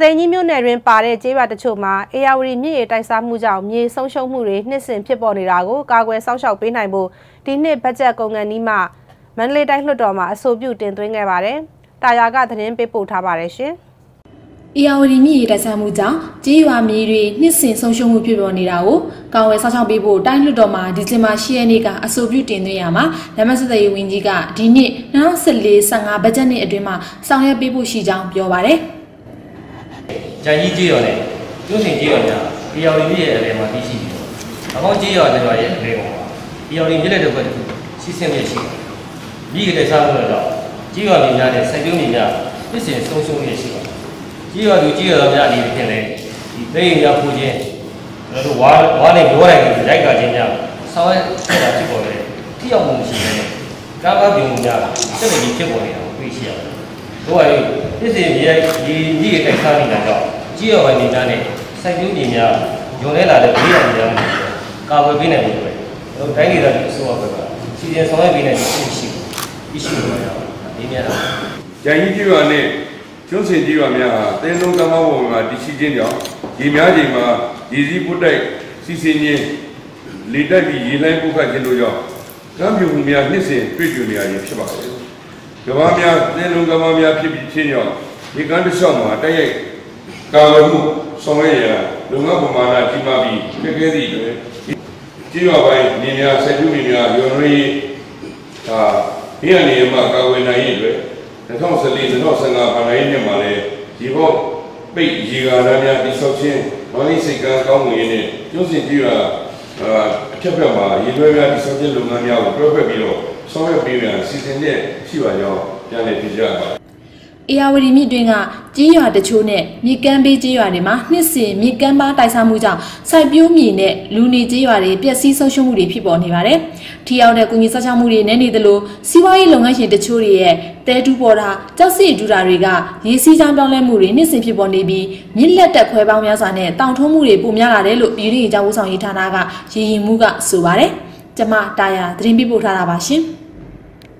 သိန်းကြီးမြို့နယ်တွင်ပါတဲ့ကျေးရွာတချို့မှာအေယာဝတီမြစ်ရေတိုက်စားမှုကြောင့်မြေဆုံးရှုံးမှုတွေနှစ်စဉ်ဖြစ်ပေါ်နေတာကိုကာကွယ်စောင့်ရှောက်ပေးနိုင်ဖို့ဒီနှစ်ဘတ်ဂျက်ကုန်ကန်နီးမှမန္တလေးတိုင်းလွှတ်တော်မှာအဆိုပြုတင်သွင်းခဲ့ပါတယ်။တာယာကသတင်းပေးပို့ထားပါတယ်ရှင်။။အေယာဝတီမြစ်ရေတိုက်စားမှုကြောင့်ကြေးရွာမြေတွေနှစ်စဉ်ဆုံးရှုံးမှုဖြစ်ပေါ်နေတာကိုကာဝယ်ဆောက်ရှောက်ပေးဖို့တိုင်းလွှတ်တော်မှာဒီဇင်ဘာ10ရက်နေ့ကအဆိုပြုတင်သွင်းရမှာလမ်းမဆက်သွယ်ရေးဝန်ကြီးကဒီနှစ်2014-15ဘတ်ဂျက်နှစ်အတွင်းမှာဆောင်ရွက်ပေးဖို့ရှိကြောင်းပြောပါရယ်။ ကြံကြီးကြေးရော်နဲ့ကျွန်းစင်ကြေးရော်များအေယာဝတီမြစ်ရဲ့အလယ်မှာတည်ရှိပြီးတော့အကောင်းကြေးရော်တွေရဲ့အလယ်ပေါ်မှာအေယာဝတီမြစ်လက်တစ်ခွက်တစ်ခုစီးဆင်းရရှိတယ်။မြစ်ရဲ့စားလို့တော့ကြေးရော်မြေများနဲ့စိုက်ပျိုးမြေများနှစ်စဉ်ဆုံးရှုံးရရှိပါတယ်ကြီးရသူကြီးရတော်များအနေဖြင့်လည်းဒီသိရင်များဖူခြင်းကျွန်တော်တို့ဝါဝါနဲ့ပြောလိုက်တဲ့ရိုက်ကခြင်းများဆောင်းရတာဖြစ်ပေါ်တယ်ထိရောက်မှုမရှိတဲ့ကားကားပြုံမှုများစက်နေပြီးဖြစ်ပေါ်နေတာကိုတွေ့ရှိရတယ်။တို့ကပြည်စီမြေဒီကြီးရတိုက်စားနေတာကြောင့် ကြီးရပိုင်းနေသားနဲ့စိုက်ပျိုးမြေများညွန်လဲလာတဲ့ဘေးရန်များကာဝယ်ပေးနိုင်မှုတွေကျွန်တော်တိုင်းဒေသကြီးအစိုးရဘက်ကစီစဉ်ဆောင်ရွက်ပေးနိုင်မှုရှိရှိရှိနေရပါတယ်။ဒီများ။ကြံကြီးကြီးရနဲ့ကျွန်းစင်ကြီးရွာများဟာတဲလုံးကမ်းမောင်းပေါ်မှာတည်ရှိခြင်းကြောင့်ရေများချိန်မှာရေစည်းပုတ်တိုက်စီစဉ်ခြင်းလေတက်ပြီးရေလိုင်းပုတ်ခတ်ခြင်းတို့ကြောင့်ကမ်းပြူမှုများနှစ်စဉ်တွေ့ကြုံနေရခြင်းဖြစ်ပါတယ်။ကဘာများတဲလုံးကမ်းမောင်းများဖြစ်ပြီးခြင်းကြောင့်ဒီကမ်းတစ်လျှောက်မှာတိုက်ရိုက် ကာဝယ်မှုဆောင်ရွက်ရလုံငါပမာဏကြီးမားပြီးခက်ခဲသည့်အတွက်ကြီးရွာပိုင်းနေများဆက်ကျူးနေများရုံရင်းအာဒီအနေမှာကာဝယ်နိုင်ရတဲ့2014 2015ခါနိုင်နှစ်မှာလည်းဒီဘော့ပိတ်ရေကားများတိဆောက်ခြင်းမော်လီစိတ်ကံကောင်းငွေနဲ့ကျွန်းစင်ကြီးရာအထက်ဘက်မှာရေလွှဲများတိဆောက်ခြင်းလုပ်ငန်းများကိုတွဲဖက်ပြီးတော့ဆောင်ရွက်ပေးရန်စီစဉ်တဲ့ရှိပါကြောင်းပြန်လည်ပြကြပါ အေယာဝတီမြစ်တွင်းကကြီးရွာတချို့နဲ့မြစ်ကမ်းဘေးကြီးရွာတွေမှာနှစ်စဉ်မြစ်ကမ်းပါတိုက်စားမှုကြောင့်စိုက်ပျိုးမြေနဲ့လူနေကြီးရွာတွေပျက်စီးဆုံးရှုံးမှုတွေဖြစ်ပေါ်နေပါတယ်။ထီအောင်တဲ့ကုညီဆောက်ရှောက်မှုတွေနဲ့နေသလိုစီးပွားရေးလုပ်ငန်းရှင်တချို့တွေရဲ့တဲတူပေါ်တာကြောက်စီဒူတာတွေကရေစီးချောင်းပြောင်းလဲမှုတွေနှစ်စဉ်ဖြစ်ပေါ်နေပြီးမြစ်လက်တက်ခွဲပေါင်းများစွာနဲ့တောင်ထုံးမှုတွေပိုများလာတယ်လို့ပြည်တွင်းရေးကြောင်းဝဆောင်ရေးဌာနကရည်ရင်မှုကဆိုပါတယ်။ကျမတာယာသတင်းပေးပို့ထားတာပါရှင်။